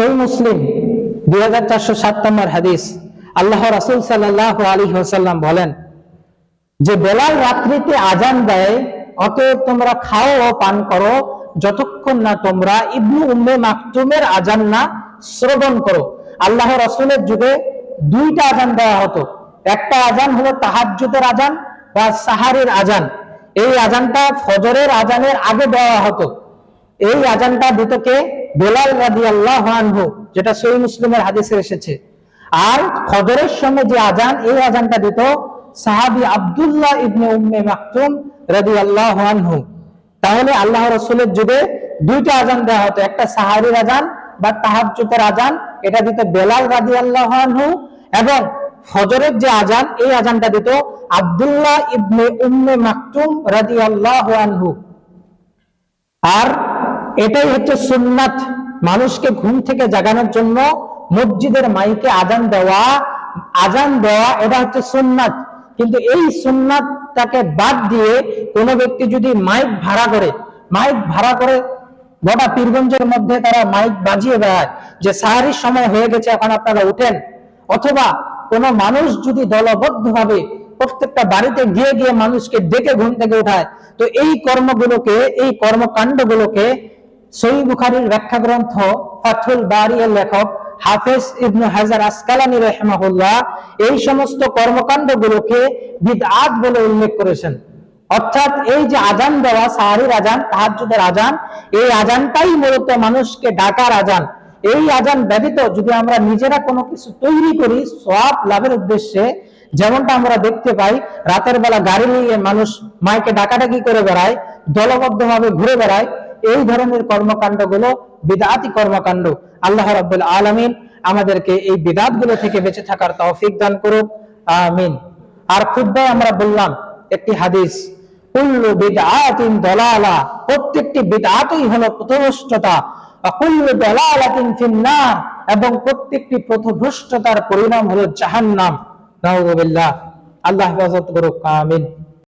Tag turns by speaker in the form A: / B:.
A: সই মুসলিম দুই হাজার চারশো সাত নম্বর হাদিস, আল্লাহ রাসুল সাল্লাহ আলী হাসাল্লাম বলেন, যে বেলাল রাত্রিতে আজান দেয়, অতএব তোমরা খাও ও পান করো, যতক্ষণ না তোমরা ইবনু উম্মে মাকতুমের আজান না শ্রবণ করো। আল্লাহ রসুলের যুগে দুইটা আজান দেওয়া হতো। একটা আজান হলো তাহাজ্জুদের আজান বা সাহারের আজান এই আজানটা ফজরের আজানের আগে দেওয়া হতো। এই আজানটা দিত বেলাল রাদি আল্লাহ আনহু, যেটা সই মুসলিমের হাদিসে এসেছে। আর ফজরের সময় যে আজান এই আজানটা দিত সাহাবি আব্দুল্লাহ ইবনে উম্মে মাকতুম রাদি আল্লাহ আনহু। তাহলে আল্লাহ রসুলের যুগে দুইটা আজান দেওয়া হতো, একটা সাহারির আজান বা তাহাজ্জুদের আজান এটা দিত বেলাল রাদি আল্লাহ আনহু এবং ফজরের যে আজান এই আজানটা দিত আব্দুল্লাহ ইবনে উম্মে মাকতুম রাদি আল্লাহ আনহু। আর এটাই হচ্ছে সুন্নাত। মানুষকে ঘুম থেকে জাগানোর জন্য মসজিদের মাইকে আজান দেওয়া আজান দেওয়া, এটা হচ্ছে সুন্নাত। কিন্তু এই সুন্নাতটাকে বাদ দিয়ে কোনো ব্যক্তি যদি মাইক ভাড়া করে, মাইক ভাড়া করে গোটা পীরগঞ্জের মধ্যে তারা মাইক বাজিয়ে বেড়ায় যে সাহারির সময় হয়ে গেছে, এখন আপনারা উঠেন। অথবা কোনো মানুষ যদি দলবদ্ধভাবে প্রত্যেকটা বাড়িতে গিয়ে গিয়ে মানুষকে ডেকে ঘুম থেকে উঠায়, তো এই কর্মগুলোকে, এই কর্মকাণ্ডগুলোকে সহি বুখারীর ব্যাখ্যা গ্রন্থ ফাথুল বারি এর লেখক হাফেজ ইবনু হাজার আসকালানি রহমাহুল্লাহ এই সমস্ত কর্মকাণ্ডগুলোকে বিদআত বলে উল্লেখ করেছেন অর্থাৎ এই যে আজান দেওয়া সাহারির আজান, তাহাজ্জুদের আজান, এই আজানটাই মূলত মানুষকে ডাকার আজান। এই আজান ব্যতীত যদি আমরা নিজেরা কোনো কিছু তৈরি করি সব লাভের উদ্দেশ্যে, যেমনটা আমরা দেখতে পাই, রাতের বেলা গাড়ি নিয়ে মানুষ মাইকে ডাকাডাকি করে বেড়ায়, দলবদ্ধভাবে ঘুরে বেড়ায় এই ধরনের কর্মকাণ্ডগুলো বিদাতি কর্মকাণ্ড, আল্লাহ রাব্বুল আলামিন আমাদেরকে এই বিদাতগুলো থেকে বেঁচে থাকার তৌফিক দান করুক, আমিন। আর খুদ্ায় আমরা বললাম, একটি হাদিস, কুল্লু দলালা, প্রত্যেকটি হলো কুল্লু এবং প্রত্যেকটি পথভ্রষ্টতার পরিণাম হলো জাহান্নাম। আল্লাহ হেফাজত করুক, আমিন।